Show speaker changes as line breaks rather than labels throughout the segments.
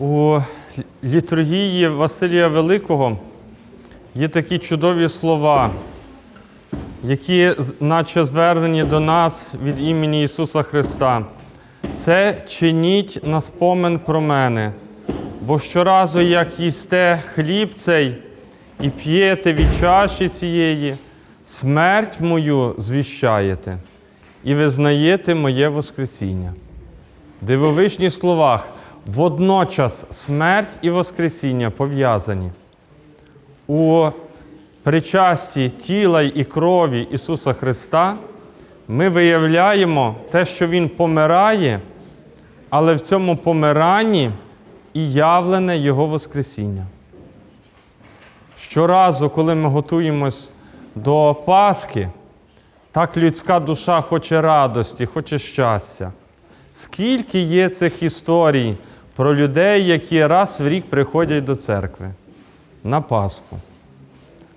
У літургії Василія Великого є такі чудові слова, які наче звернені до нас від імені Ісуса Христа. Це чиніть на спомин про мене, бо щоразу, як їсте хліб цей і п'єте від чаші цієї, смерть мою звіщаєте і визнаєте моє Воскресіння. Дивовижні словах, водночас смерть і Воскресіння пов'язані. У причасті тіла і крові Ісуса Христа ми виявляємо те, що Він помирає, але в цьому помиранні і явлене Його Воскресіння. Щоразу, коли ми готуємось до Пасхи, так людська душа хоче радості, хоче щастя. Скільки є цих історій про людей, які раз в рік приходять до церкви на Пасху.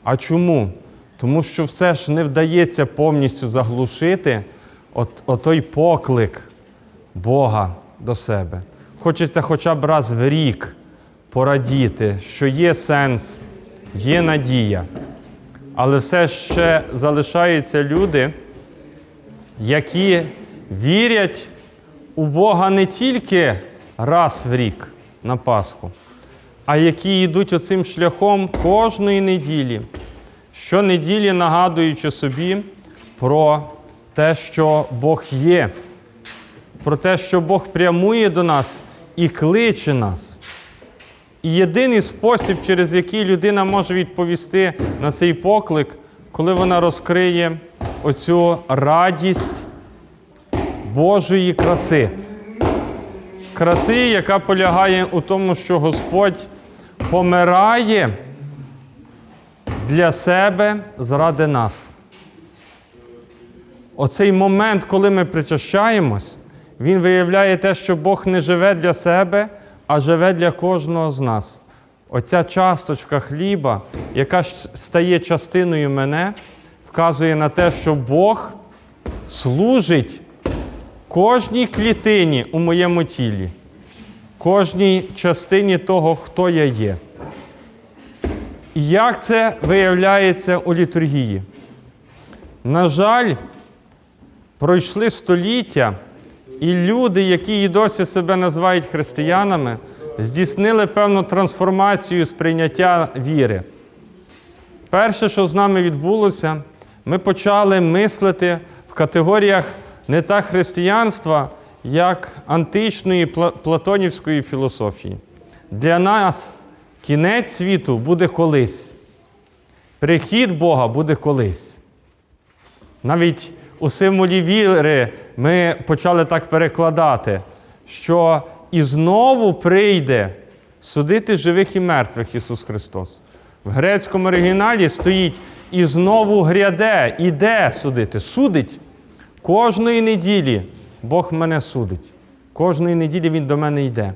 А чому? Тому що все ж не вдається повністю заглушити от, отой поклик Бога до себе. Хочеться хоча б раз в рік порадіти, що є сенс, є надія. Але все ще залишаються люди, які вірять у Бога не тільки раз в рік на Пасху, а які йдуть оцим шляхом кожної неділі, щонеділі нагадуючи собі про те, що Бог є, про те, що Бог прямує до нас і кличе нас. І єдиний спосіб, через який людина може відповісти на цей поклик, коли вона розкриє оцю радість Божої краси. Краси, яка полягає у тому, що Господь помирає для себе заради нас. Оцей момент, коли ми причащаємось, він виявляє те, що Бог не живе для себе, а живе для кожного з нас. Оця часточка хліба, яка стає частиною мене, вказує на те, що Бог служить кожній клітині у моєму тілі, кожній частині того, хто я є. І як це виявляється у літургії? На жаль, пройшли століття, і люди, які і досі себе називають християнами, здійснили певну трансформацію сприйняття віри. Перше, що з нами відбулося, ми почали мислити в категоріях не так християнства, як античної платонівської філософії. Для нас кінець світу буде колись. Прихід Бога буде колись. Навіть у символі віри ми почали так перекладати, що і знову прийде судити живих і мертвих Ісус Христос. В грецькому оригіналі стоїть і знову гряде, іде судити, судить. Кожної неділі Бог мене судить. Кожної неділі Він до мене йде.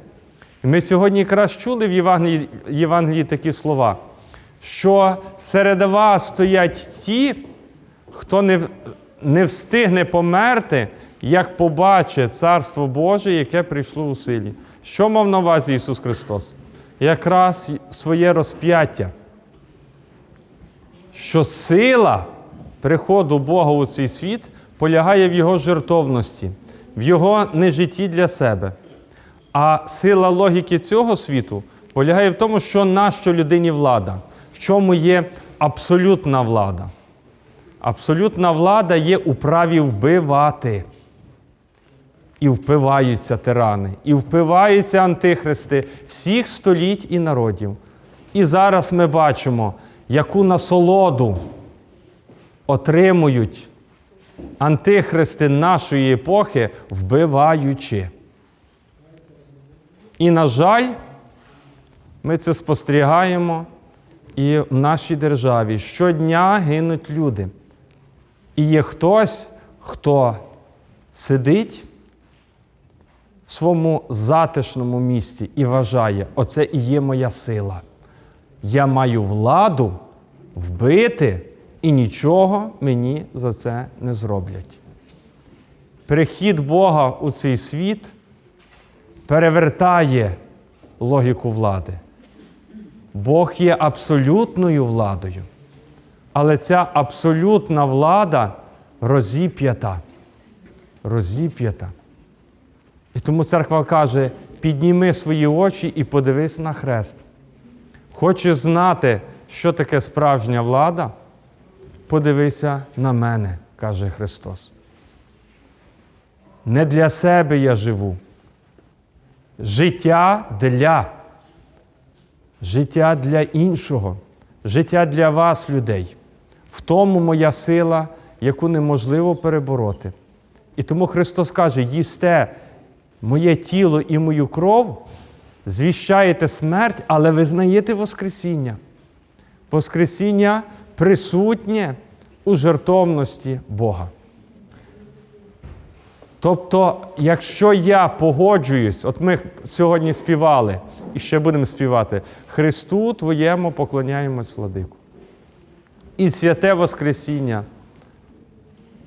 І ми сьогодні якраз чули в Євангелії, такі слова, що серед вас стоять ті, хто не, не встигне померти, як побачить Царство Боже, яке прийшло у силі. Що мав на увазі Ісус Христос? Якраз своє розп'яття. Що сила приходу Бога у цей світ полягає в Його жертовності, в Його нежитті для себе. А сила логіки цього світу полягає в тому, що нащо людині влада, в чому є абсолютна влада. Абсолютна влада є у праві вбивати. І впиваються тирани, і впиваються антихристи всіх століть і народів. І зараз ми бачимо, яку насолоду отримують антихристи нашої епохи, вбиваючи. І, на жаль, ми це спостерігаємо і в нашій державі. Щодня гинуть люди. І є хтось, хто сидить в своєму затишному місті і вважає, оце і є моя сила. Я маю владу вбити, і нічого мені за це не зроблять. Прихід Бога у цей світ перевертає логіку влади. Бог є абсолютною владою. Але ця абсолютна влада розіп'ята. Розіп'ята. І тому церква каже: підніми свої очі і подивись на хрест. Хочеш знати, що таке справжня влада? Подивися на мене, каже Христос. Не для себе я живу. Життя для. Життя для іншого, життя для вас, людей. В тому моя сила, яку неможливо перебороти. І тому Христос каже: їсте моє тіло і мою кров, звіщаєте смерть, але визнаєте Воскресіння. Воскресіння присутнє у жертовності Бога. Тобто, якщо я погоджуюсь, от ми сьогодні співали і ще будемо співати, Христу Твоєму поклоняємось владику. І святе Воскресіння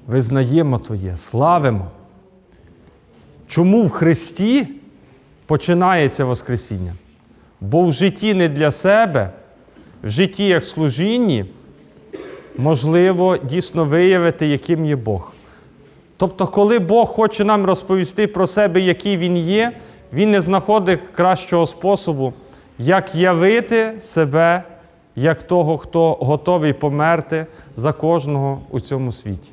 визнаємо Твоє, славимо. Чому в Христі починається Воскресіння? Бо в житті не для себе, в житті як служінні, можливо дійсно виявити, яким є Бог. Тобто, коли Бог хоче нам розповісти про себе, який Він є, Він не знаходить кращого способу, як явити себе як того, хто готовий померти за кожного у цьому світі.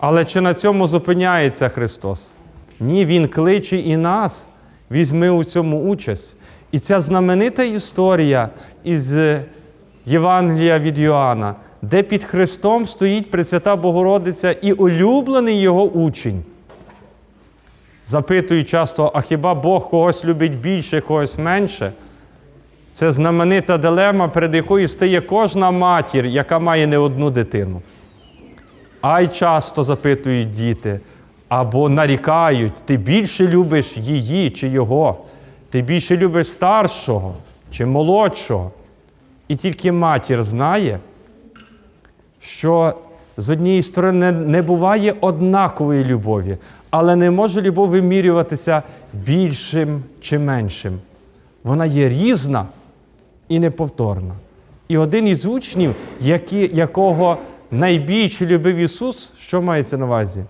Але чи на цьому зупиняється Христос? Ні, Він кличе і нас, візьми у цьому участь. І ця знаменита історія із Євангелія від Йоанна, де під Христом стоїть Пресвята Богородиця і улюблений його учень. Запитують часто, а хіба Бог когось любить більше, когось менше? Це знаменита дилема, перед якою стає кожна матір, яка має не одну дитину. А й часто запитують діти, або нарікають, ти більше любиш її чи його, ти більше любиш старшого чи молодшого. І тільки матір знає, що з однієї сторони не буває однакової любові, але не може любов вимірюватися більшим чи меншим. Вона є різна і неповторна. І один із учнів, які, якого найбільше любив Ісус, що мається на увазі?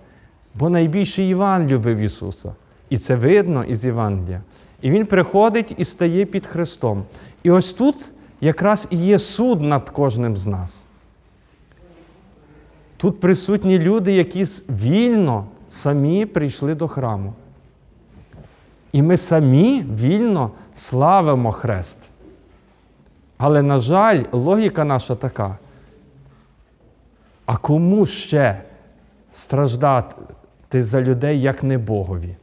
Бо найбільше Іван любив Ісуса. І це видно із Євангелія. І Він приходить і стає під Христом. І ось тут якраз і є суд над кожним з нас. Тут присутні люди, які вільно самі прийшли до храму. І ми самі вільно славимо хрест. Але, на жаль, логіка наша така. А кому ще страждати за людей, як не Богові?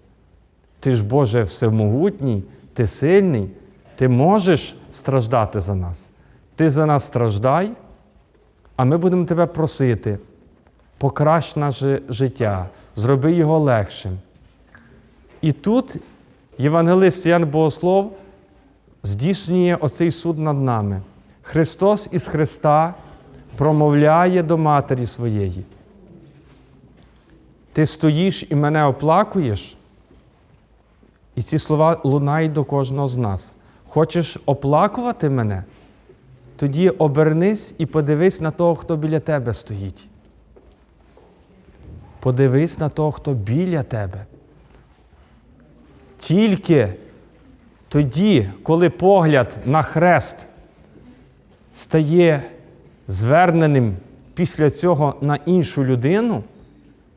Ти ж, Боже, всемогутній, ти сильний, ти можеш страждати за нас. Ти за нас страждай, а ми будемо тебе просити. Покращ наше життя, зроби його легшим. І тут євангелист Ян Богослов здійснює оцей суд над нами. Христос із Христа промовляє до Матері своєї. Ти стоїш і мене оплакуєш, і ці слова лунають до кожного з нас. Хочеш оплакувати мене? Тоді обернись і подивись на того, хто біля тебе стоїть. Подивись на того, хто біля тебе. Тільки тоді, коли погляд на хрест стає зверненим після цього на іншу людину,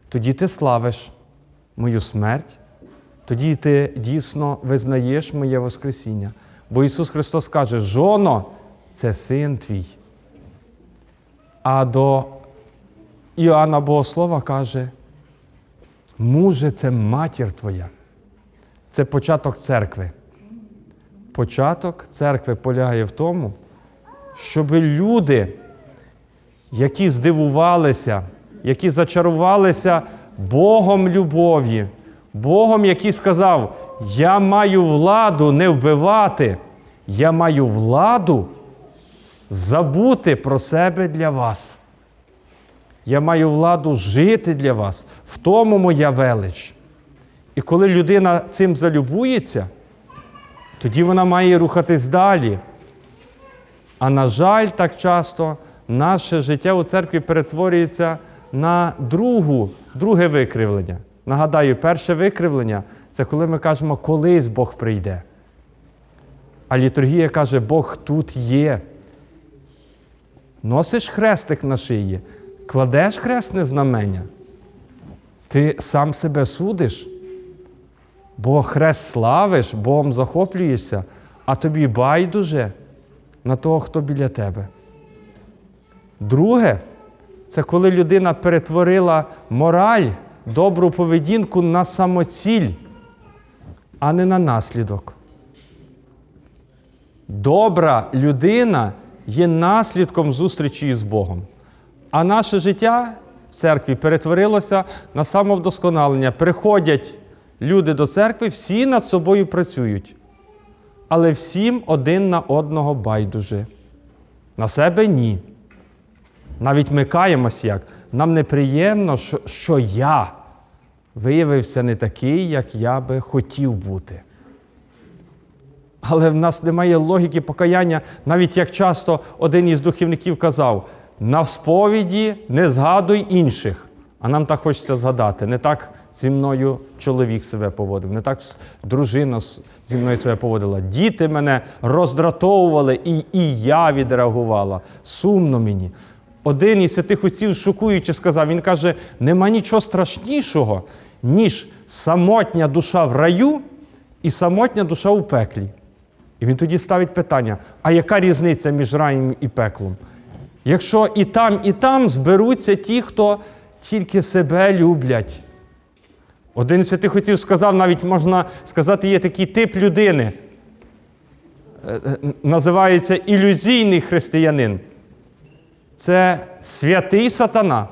тоді ти славиш мою смерть, тоді ти дійсно визнаєш моє Воскресіння. Бо Ісус Христос каже, жоно, це син твій. А до Іоанна Богослова каже, муже, це матір твоя. Це початок церкви. Початок церкви полягає в тому, щоб люди, які здивувалися, які зачарувалися Богом любові, Богом, який сказав, я маю владу не вбивати, я маю владу забути про себе для вас. Я маю владу жити для вас. В тому моя велич. І коли людина цим залюбується, тоді вона має рухатись далі. А на жаль, так часто наше життя у церкві перетворюється на другу, друге викривлення. Нагадаю, перше викривлення це коли ми кажемо, колись Бог прийде. А літургія каже, Бог тут є. Носиш хрестик на шиї, кладеш хресне знамення. Ти сам себе судиш, бо хрест славиш, Богом захоплюєшся, а тобі байдуже на того, хто біля тебе. Друге, це коли людина перетворила мораль, добру поведінку на самоціль, а не на наслідок. Добра людина є наслідком зустрічі з Богом. А наше життя в церкві перетворилося на самовдосконалення. Приходять люди до церкви, всі над собою працюють, але всім один на одного байдуже. На себе ні. Навіть ми каємось як. Нам неприємно, що, що я виявився не такий, як я би хотів бути. Але в нас немає логіки покаяння, навіть як часто один із духовників казав: на сповіді не згадуй інших. А нам так хочеться згадати. Не так зі мною чоловік себе поводив, не так дружина зі мною себе поводила. Діти мене роздратовували, і, і я відреагувала. Сумно мені. Один із святих отців шокуючи сказав: він каже: нема нічого страшнішого, ніж самотня душа в раю і самотня душа у пеклі. І він тоді ставить питання: а яка різниця між раєм і пеклом? Якщо і там, і там зберуться ті, хто тільки себе люблять. Один з святих отців сказав, навіть можна сказати, є такий тип людини. Е, е, Називається ілюзійний християнин. Це святий сатана.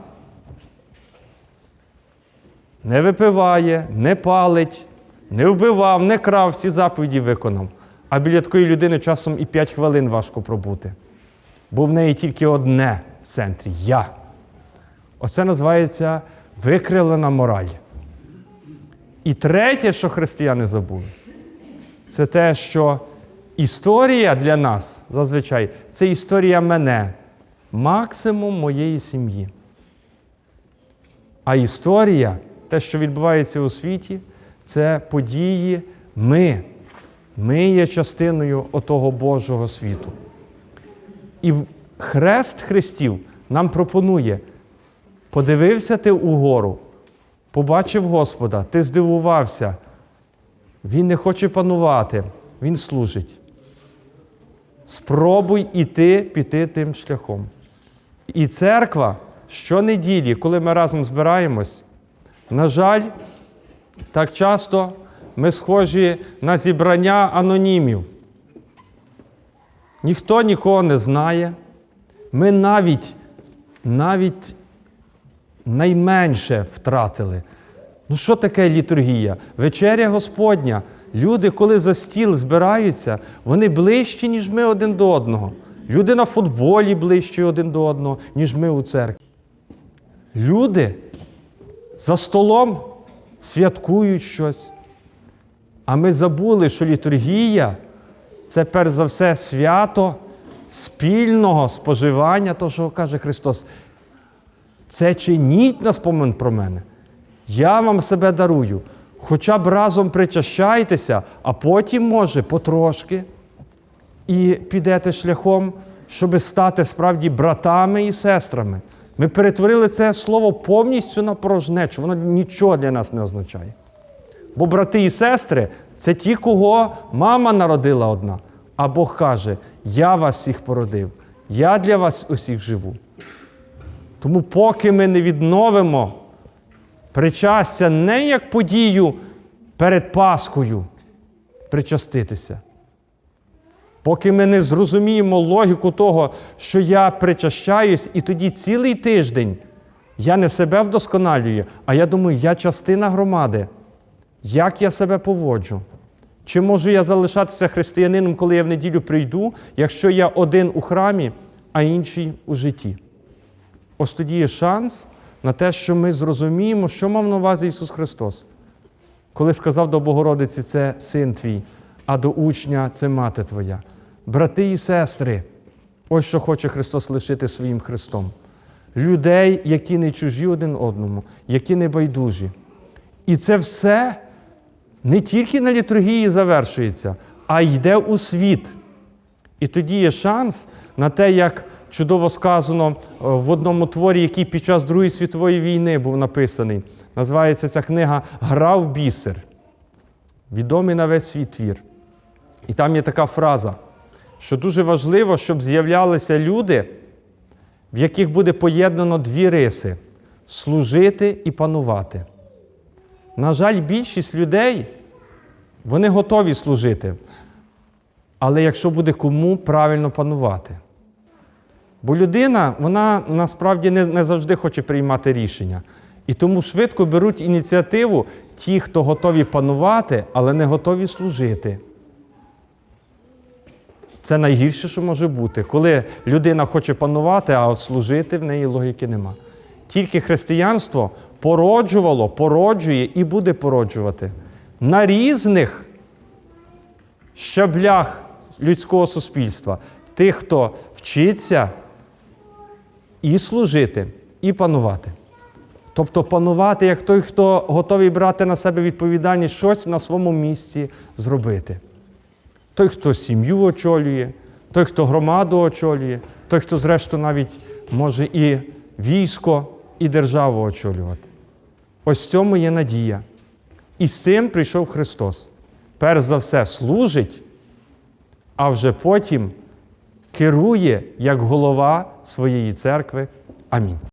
Не випиває, не палить, не вбивав, не крав, всі заповіді виконав. А біля такої людини часом і 5 хвилин важко пробути. Бо в неї тільки одне в центрі я. Оце називається викривлена мораль. І третє, що християни забули, це те, що історія для нас зазвичай це історія мене, максимум моєї сім'ї. А історія, те, що відбувається у світі, це події ми. Ми є частиною отого Божого світу. І хрест Христів нам пропонує: подивився ти угору, побачив Господа, ти здивувався. Він не хоче панувати, Він служить. Спробуй іти піти тим шляхом. І церква щонеділі, коли ми разом збираємось, на жаль, так часто ми схожі на зібрання анонімів. Ніхто нікого не знає. Ми навіть, навіть найменше втратили. Ну, що таке літургія? Вечеря Господня. Люди, коли за стіл збираються, вони ближчі, ніж ми один до одного. Люди на футболі ближчі один до одного, ніж ми у церкві. Люди за столом святкують щось. А ми забули, що літургія це перш за все свято спільного споживання, того, що каже Христос. Це чиніть на спомин про мене. Я вам себе дарую. Хоча б разом причащайтеся, а потім, може, потрошки. І підете шляхом, щоб стати справді братами і сестрами. Ми перетворили це слово повністю на порожнечу. Воно нічого для нас не означає. Бо брати і сестри це ті, кого мама народила одна. А Бог каже: Я вас всіх породив, я для вас усіх живу. Тому, поки ми не відновимо причастя не як подію перед Пасхою причаститися, поки ми не зрозуміємо логіку того, що я причащаюсь, і тоді цілий тиждень я не себе вдосконалюю, а я думаю, я частина громади. Як я себе поводжу? Чи можу я залишатися християнином, коли я в неділю прийду, якщо я один у храмі, а інший у житті? Ось тоді є шанс на те, що ми зрозуміємо, що мав на увазі Ісус Христос, коли сказав до Богородиці, це син твій, а до учня це мати твоя. Брати і сестри, ось що хоче Христос лишити своїм Христом. Людей, які не чужі один одному, які не байдужі. І це все не тільки на літургії завершується, а йде у світ. І тоді є шанс на те, як чудово сказано е, в одному творі, який під час Другої світової війни був написаний. Називається ця книга Гра в бісер. Відомий на весь світ твір. І там є така фраза, що дуже важливо, щоб з'являлися люди, в яких буде поєднано дві риси служити і панувати. На жаль, більшість людей вони готові служити. Але якщо буде кому правильно панувати. Бо людина, вона насправді не, не завжди хоче приймати рішення. І тому швидко беруть ініціативу ті, хто готові панувати, але не готові служити. Це найгірше, що може бути, коли людина хоче панувати, а от служити в неї логіки нема. Тільки християнство породжувало, породжує і буде породжувати на різних щаблях людського суспільства. Тих, хто вчиться і служити, і панувати. Тобто панувати як той, хто готовий брати на себе відповідальність щось на своєму місці зробити. Той, хто сім'ю очолює, той, хто громаду очолює, той, хто, зрештою, навіть може і військо, і державу очолювати. Ось в цьому є надія. І з цим прийшов Христос. Перш за все, служить, а вже потім керує як голова своєї церкви. Амінь.